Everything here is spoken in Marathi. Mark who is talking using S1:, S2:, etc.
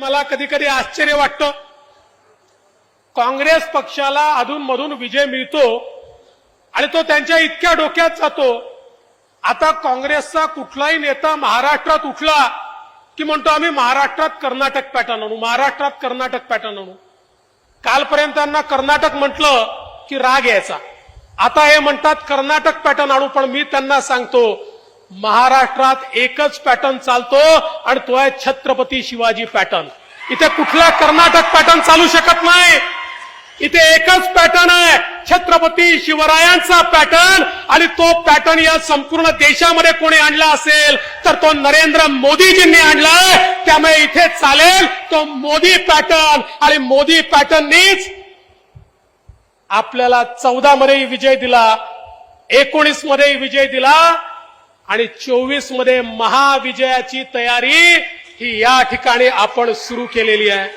S1: मला कधी कधी आश्चर्य वाटतं. काँग्रेस पक्षाला अधूनमधून विजय मिळतो आणि तो त्यांच्या इतक्या डोक्यात जातो. आता काँग्रेसचा कुठलाही नेता महाराष्ट्रात उठला की म्हणतो आम्ही महाराष्ट्रात कर्नाटक पॅटर्न आणू महाराष्ट्रात कर्नाटक पॅटर्न आणू. कालपर्यंत त्यांना कर्नाटक म्हटलं की राग यायचा. आता हे म्हणतात कर्नाटक पॅटर्न आणू पण मी त्यांना सांगतो महाराष्ट्रात एकच पॅटर्न चालतो आणि तो आहे छत्रपती शिवाजी पॅटर्न इथे कुठला कर्नाटक पॅटर्न चालू शकत नाही. इथे एकच पॅटर्न आहे छत्रपती शिवरायांचा पॅटर्न आणि तो पॅटर्न या संपूर्ण देशामध्ये कोणी आणला असेल तर तो नरेंद्र मोदीजींनी आणलाय त्यामुळे इथे चालेल तो मोदी पॅटर्न आणि मोदी पॅटर्ननीच आपल्याला चौदा मध्ये विजय दिला एकोणीसमध्ये विजय दिला आणि चोवीसमध्ये महाविजयाची तयारी ही या ठिकाणी आपण सुरू केलेली आहे.